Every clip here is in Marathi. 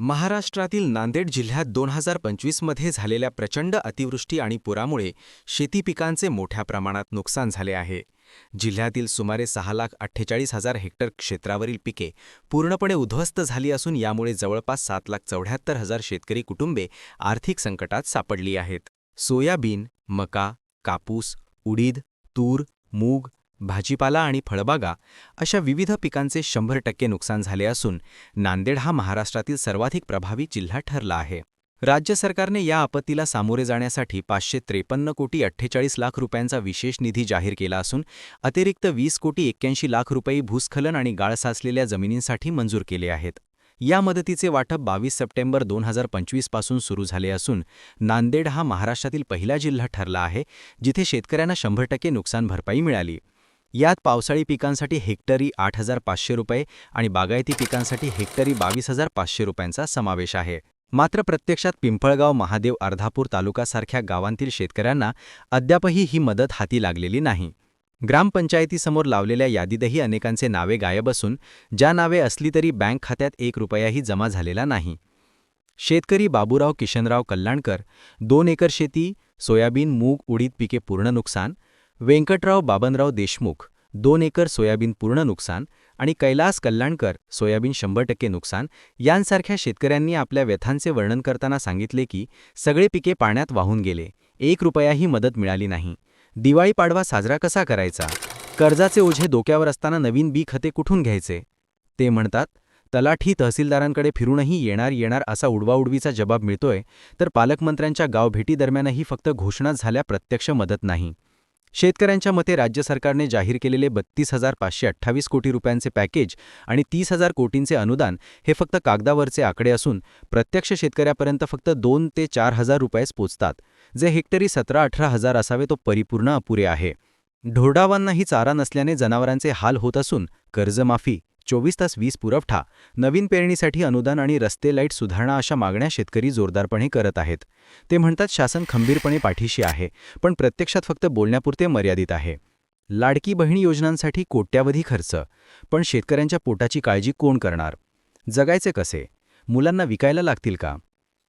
महाराष्ट्रातील नांदेड जिल्ह्यात दोन हजार पंचवीसमध्ये झालेल्या प्रचंड अतिवृष्टी आणि पुरामुळे शेती पिकांचे मोठ्या प्रमाणात नुकसान झाले आहे. जिल्ह्यातील सुमारे सहा लाख अठ्ठेचाळीस हजार हेक्टर क्षेत्रावरील पिके पूर्णपणे उद्ध्वस्त झाली असून यामुळे जवळपास सात लाख चौऱ्याहत्तर हजार शेतकरी कुटुंबे आर्थिक संकटात सापडली आहेत. सोयाबीन मका कापूस उडीद तूर मूग भाजीपाला आणि फळबागा अशा विविध पिकांचे शंभर टक्के नुकसान झाले असून नांदेड हा महाराष्ट्रातील सर्वाधिक प्रभावी जिल्हा ठरला आहे. राज्य सरकारने या आपत्तीला सामोरे जाण्यासाठी पाचशे त्रेपन्न कोटी अठ्ठेचाळीस लाख रुपयांचा विशेष निधी जाहीर केला असून अतिरिक्त वीस कोटी एक्क्याऐंशी लाख रुपये भूस्खलन आणि गाळ साचलेल्या जमिनींसाठी मंजूर केले आहेत. या मदतीचे वाटप बावीस सप्टेंबर दोन हजार पंचवीसपासून सुरू झाले असून नांदेड हा महाराष्ट्रातील पहिला जिल्हा ठरला आहे जिथे शेतकऱ्यांना शंभर टक्के नुकसान भरपाई मिळाली. यात पावसाळी पिकांसाठी हेक्टरी आठ हजार पाचशे रुपये आणि बागायती पिकांसाठी हेक्टरी बावीस हजार पाचशे रुपयांचा समावेश आहे. मात्र प्रत्यक्षात पिंपळगाव महादेव अर्धापूर तालुकासारख्या गावांतील शेतकऱ्यांना अद्यापही ही मदत हाती लागलेली नाही. ग्रामपंचायतीसमोर लावलेल्या यादीतही अनेकांचे नावे गायब असून ज्या नावे असली तरी बँक खात्यात एक रुपयाही जमा झालेला नाही. शेतकरी बाबूराव किशनराव कल्याणकर दोन एकर शेती सोयाबीन मूग उडीद पिके पूर्ण नुकसान व्यंकटराव बाबनराव देशमुख दोन एकर सोयाबीन पूर्ण नुकसान आणि कैलास कल्याणकर सोयाबीन शंभर टक्के नुकसान यांसारख्या शेतकऱ्यांनी आपल्या व्यथांचे वर्णन करताना सांगितले की सगळे पिके पाण्यात वाहून गेले एक रुपयाही मदत मिळाली नाही. दिवाळी पाडवा साजरा कसा करायचा? कर्जाचे ओझे डोक्यावर असताना नवीन बी खते कुठून घ्यायचे? ते म्हणतात तलाठी तहसीलदारांकडे फिरूनही येणार येणार असा उडवाउडवीचा जबाब मिळतोय तर पालकमंत्र्यांच्या गावभेटीदरम्यानही फक्त घोषणा झाल्या प्रत्यक्ष मदत नाही. शेतकऱ्यांच्या मते राज्य सरकारने जाहीर केलेले बत्तीस हजार पाचशे अठ्ठावीस कोटी रुपयांचे पॅकेज आणि तीस हजार कोटींचे अनुदान हे फक्त कागदावरचे आकडे असून प्रत्यक्ष शेतकऱ्यापर्यंत फक्त दोन ते चार हजार रुपयेच पोचतात. जे हेक्टरी सतरा अठरा हजार असावे तो परिपूर्ण अपुरे आहे. ढोरडावांनाही चारा नसल्याने जनावरांचे हाल होत असून कर्जमाफी चोवीस तास वीज पुरवठा नवीन पेरणीसाठी अनुदान आणि रस्ते लाइट सुधारणा अशा मागण्या शेतकरी जोरदारपणे करत आहेत. ते म्हणतात शासन खंबीरपणे पाठीशी आहे पण प्रत्यक्षात फक्त बोलण्यापुरते मर्यादित आहे. लाडकी बहिणी योजनांसाठी कोट्यावधी खर्च पण शेतकऱ्यांच्या पोटाची काळजी कोण करणार? जगायचे कसे? मुलांना विकायला लागतील का?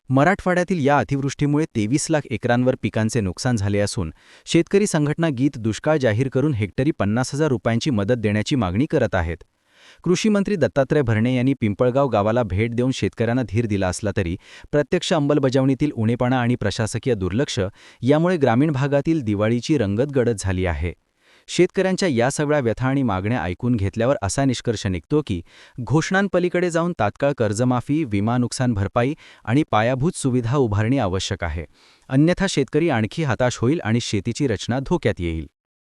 मराठवाड्यातील या अतिवृष्टीमुळे तेवीस लाख एकरांवर पिकांचे नुकसान झाले असून शेतकरी संघटना गीत दुष्काळ जाहीर करून हेक्टरी पन्नास हजार रुपयांची मदत देण्याची मागणी करत आहेत. कृषीमंत्री दत्तात्रय भरणे यांनी पिंपळगाव गावाला भेट देऊन शेतकऱ्यांना धीर दिला असला तरी प्रत्यक्ष अंमलबजावणीतील उणेपणा आणि प्रशासकीय दुर्लक्ष यामुळे ग्रामीण भागातील दिवाळीची रंगत गडद झाली आहे. शेतकऱ्यांच्या या सगळ्या व्यथा आणि मागण्या ऐकून घेतल्यावर असा निष्कर्ष निघतो की घोषणांपलीकडे जाऊन तात्काळ कर्जमाफी विमा नुकसान भरपाई आणि पायाभूत सुविधा उभारणी आवश्यक आहे. अन्यथा शेतकरी आणखी हताश होईल आणि शेतीची रचना धोक्यात येईल.